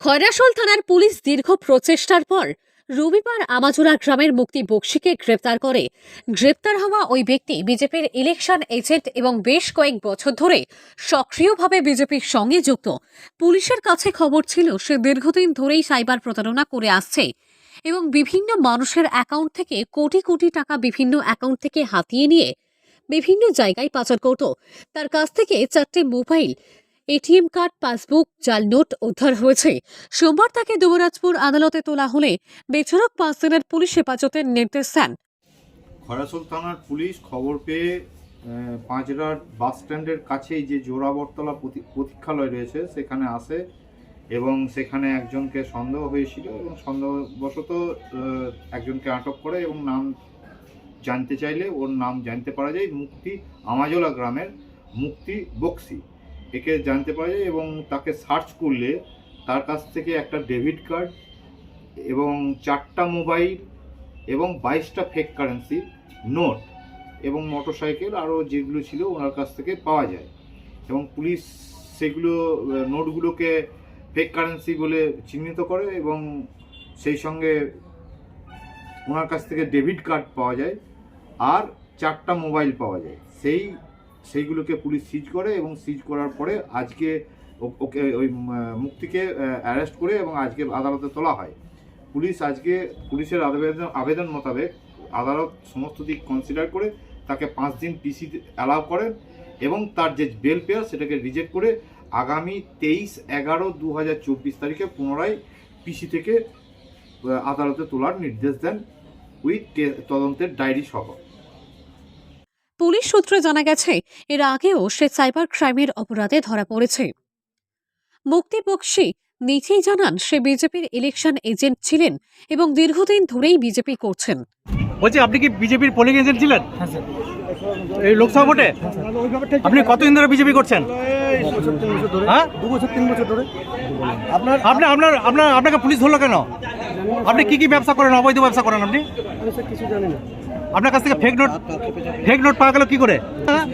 খয়রাসোল থানার পুলিশ দীর্ঘ প্রচেষ্টার পর রবিবার আমাজোড়া গ্রামের মুক্তি বক্সিকে গ্রেপ্তার করে। গ্রেপ্তার হওয়া ওই ব্যক্তি বিজেপির ইলেকশন এজেন্ট এবং বেশ কয়েক বছর ধরে সক্রিয়ভাবে বিজেপির সঙ্গে যুক্ত। পুলিশের কাছে খবর ছিল, সে দীর্ঘদিন ধরেই সাইবার প্রতারণা করে আসছে এবং বিভিন্ন মানুষের অ্যাকাউন্ট থেকে কোটি কোটি টাকা বিভিন্ন অ্যাকাউন্ট থেকে হাতিয়ে নিয়ে বিভিন্ন জায়গায় পাচার করত। তার কাছ থেকে চারটি মোবাইল এটিএম কার্ড পাসবুক জাল নোট উদ্ধার হয়েছে। সোমবার তাকে যুবরাজপুর আদালতে তোলা হলে বেচরক পাঁচ দিনের পুলিশ হেফাজতের নির্দেশ দেন। খরাসোল থানার পুলিশ খবর পেয়ে আহ, পাঁচরাট বাস স্ট্যান্ডের কাছেই যে জোড়াবরতলা প্রতীক্ষালয় রয়েছে সেখানে আসে এবং সেখানে একজনকে সন্দেহ হয়েছিল এবং সন্দেহবশত একজনকে আটক করে এবং নাম জানতে চাইলে ওর নাম জানতে পারা যায়। মুক্তি আমাজোলা গ্রামের মুক্তি বক্সি। একে জানতে পারা যায় এবং তাকে সার্চ করলে তার কাছ থেকে একটা ডেবিট কার্ড এবং চারটা মোবাইল এবং বাইশটা ফেক কারেন্সি নোট এবং মোটরসাইকেল আরও যেগুলো ছিল ওনার কাছ থেকে পাওয়া যায়। এবং পুলিশ সেগুলো নোটগুলোকে ফেক কারেন্সি বলে চিহ্নিত করে এবং সেই সঙ্গে ওনার কাছ থেকে ডেবিট কার্ড পাওয়া যায় আর চারটা মোবাইল পাওয়া যায়। সেই সেইগুলোকে পুলিশ সিজ করে এবং সিজ করার পরে আজকে ওকে ওই মুক্তিকে অ্যারেস্ট করে এবং আজকে আদালতে তোলা হয়। পুলিশ আজকে পুলিশের আবেদন আবেদন মোতাবেক আদালত সমস্ত দিক কনসিডার করে তাকে পাঁচ দিন পিসি অ্যালাউ করেন এবং তার যে বেল পেয়ার সেটাকে রিজেক্ট করে আগামী তেইশ এগারো দু হাজার চব্বিশ তারিখে পুনরায় পিসি থেকে আদালতে তোলার নির্দেশ দেন উইথ তদন্তের ডায়েরি সহ। পুলিশ সূত্রে জানা গেছে এর আগেও সে সাইবার ক্রাইমের অপরাধে ধরা পড়েছে। মুক্তি বক্সি নিজেই জানান সে বিজেপির ইলেকশন এজেন্ট ছিলেন এবং দীর্ঘদিন ধরেই বিজেপি করছেন। বলছি আপনি কি বিজেপির পোলিং এজেন্ট ছিলেন? হ্যাঁ এই লোকসভা ভোটে? আপনি কতদিন ধরে বিজেপি করছেন? দু বছর তিন বছর ধরে। হ্যাঁ? দু বছর তিন বছর ধরে। আপনার? আপনি আপনার আপনার আপনাকে পুলিশ ধরলো কেন? আপনি কি কি ব্যবসা করেন অবৈধ ব্যবসা করেন আপনি? কিছু জানি না। আপনার কাছ থেকে ফেক নোট ফেক নোট পাওয়া গেল কি করে? হ্যাঁ?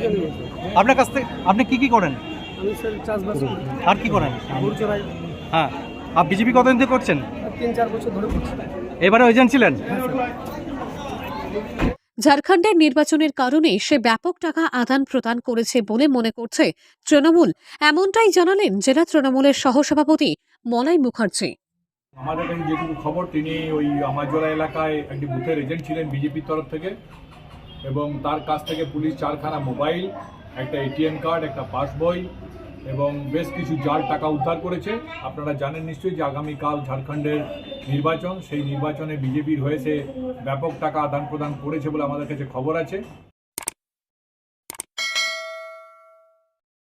আপনার কাছ থেকে আপনি কি কি করেন? আমি স্যার চাষবাস করি। আর কি করেন? হ্যাঁ। আর বিজেপি কতদিন থেকে করছেন? তিন চার বছর ধরে এবারে এজেন্ট ছিলেন? ঝাড়খণ্ডের নির্বাচনের কারণে সে ব্যাপক টাকা আদান প্রদান করেছে বলে মনে করছে তৃণমূল। এমনটাই জানালেন জেলা তৃণমূলের সহসভাপতি মলয় মুখার্জি। আমাদের কাছে যেটুকু খবর, তিনি ওই আমাজোড়া এলাকায় একটি বুথের এজেন্ট ছিলেন বিজেপির তরফ থেকে এবং তার কাছ থেকে পুলিশ চারখানা মোবাইল, একটা এটিএম কার্ড, একটা পাস বই এবং বেশ কিছু জাল টাকা উদ্ধার করেছে। আপনারা জানেন নিশ্চয়ই যে আগামীকাল ঝাড়খণ্ডের নির্বাচন, সেই নির্বাচনে বিজেপির হয়েছে ব্যাপক টাকা আদান প্রদান করেছে বলে আমাদের কাছে খবর আছে।